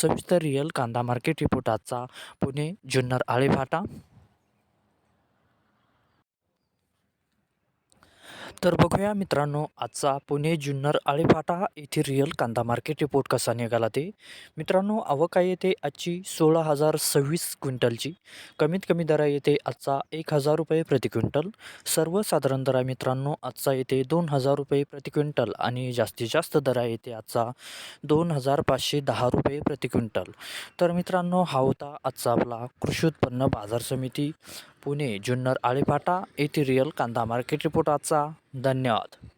सविस्तर रिअल कांदा market report आजचा पुणे जुन्नर आळेफाटा. तर बघूया मित्रांनो आजचा पुणे जुन्नर आळेफाटा येथे रिअल कांदा मार्केट रिपोर्ट कसा निघाला ते. मित्रांनो आवक आहे येते आजची सोळा हजार सव्वीस क्विंटलची. कमीत कमी दरा येते आजचा एक हजार रुपये प्रति क्विंटल. सर्वसाधारण दरा मित्रांनो आजचा येते दोन हजार रुपये प्रति क्विंटल आणि जास्तीत जास्त दरा येते आजचा दोन हजार पाचशे दहा रुपये प्रति क्विंटल. तर मित्रांनो हा होता आजचा आपला कृषी उत्पन्न बाजार समिती. पुणे जुन्नर आळीपाटा येथे रिअल कांदा मार्केट रिपोर्ट आजचा. धन्यवाद.